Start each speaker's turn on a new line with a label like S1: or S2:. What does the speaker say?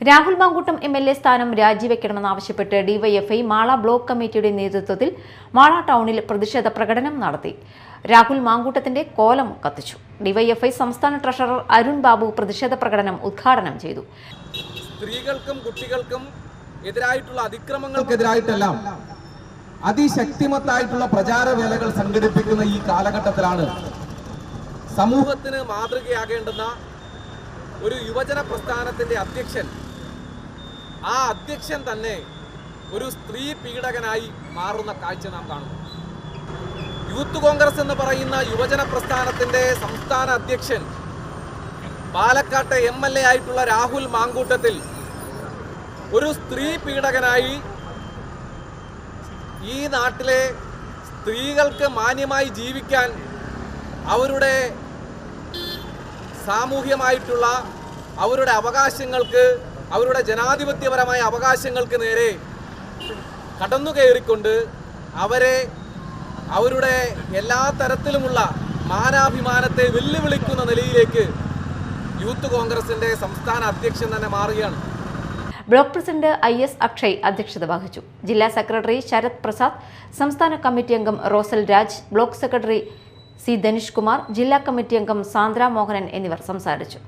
S1: Rahul Mamkootathil M L A സ്ഥാനം രാജിവെക്കണമെന്നാവശ്യപ്പെട്ട് DYFI Mala block കമ്മിറ്റിയുടെ നേതൃത്വത്തിൽ മാള ടൗണിൽ പ്രതിഷേധ പ്രകടനം നടത്തി. രാഹുൽ മാങ്കൂട്ടത്തിന്റെ കോലം കത്തിച്ചു. ഡിവൈഎഫ്ഐ സംസ്ഥാന ട്രഷറർ അരുൺ ബാബു പ്രതിഷേധ പ്രകടനം ഉദ്ഘാടനം ചെയ്തു.
S2: സ്ത്രീകൾക്കും കുട്ടികൾക്കും എതിരായിട്ടുള്ള
S3: അതിക്രമങ്ങൾക്കെതിരായിട്ടെല്ലാം അതിശക്തിമത്തായിട്ടുള്ള പ്രചാര വേലകൾ സംഘടിപ്പിക്കുന്ന ഈ കാലഘട്ടത്തിലാണ്
S2: സമൂഹത്തിന് മാതൃകയാകേണ്ടുന്ന ഒരു യുവജന പ്രസ്ഥാനത്തിന്റെ അധ്യക്ഷൻ ആ അധ്യക്ഷൻ തന്നെ ഒരു സ്ത്രീ പീഡകനായി മാറുന്ന കാഴ്ച നാം കാണുന്നു. യൂത്ത് കോൺഗ്രസ് എന്ന് പറയുന്ന യുവജന പ്രസ്ഥാനത്തിന്റെ സംസ്ഥാന അധ്യക്ഷൻ പാലക്കാട്ടെ എം എൽ എ ആയിട്ടുള്ള രാഹുൽ മാങ്കൂട്ടത്തിൽ ഒരു സ്ത്രീ പീഡകനായി ഈ നാട്ടിലെ സ്ത്രീകൾക്ക് മാന്യമായി ജീവിക്കാൻ അവരുടെ സാമൂഹ്യമായിട്ടുള്ള അവരുടെ അവകാശങ്ങൾക്ക് അവരുടെ ജനാധിപത്യപരമായ അവകാശങ്ങൾക്ക് നേരെ കടന്നു കയറിക്കൊണ്ട് അവരെ അവരുടെ എല്ലാ തരത്തിലുമുള്ള മാനാഭിമാനത്തെ വെല്ലുവിളിക്കുന്ന നിലയിലേക്ക് യൂത്ത് കോൺഗ്രസിന്റെ സംസ്ഥാന അധ്യക്ഷൻ തന്നെ മാറുകയാണ്.
S1: Block president I S Akshay അധ്യക്ഷത വഹിച്ചു. ജില്ലാ സെക്രട്ടറി ശരത് പ്രസാദ് സംസ്ഥാന കമ്മിറ്റി അംഗം Rosal Raj block secretary C Dhanush Kumar ജില്ലാ കമ്മിറ്റി അംഗം സാന്ദ്ര മോഹനൻ എന്നിവർ സംസാരിച്ചു.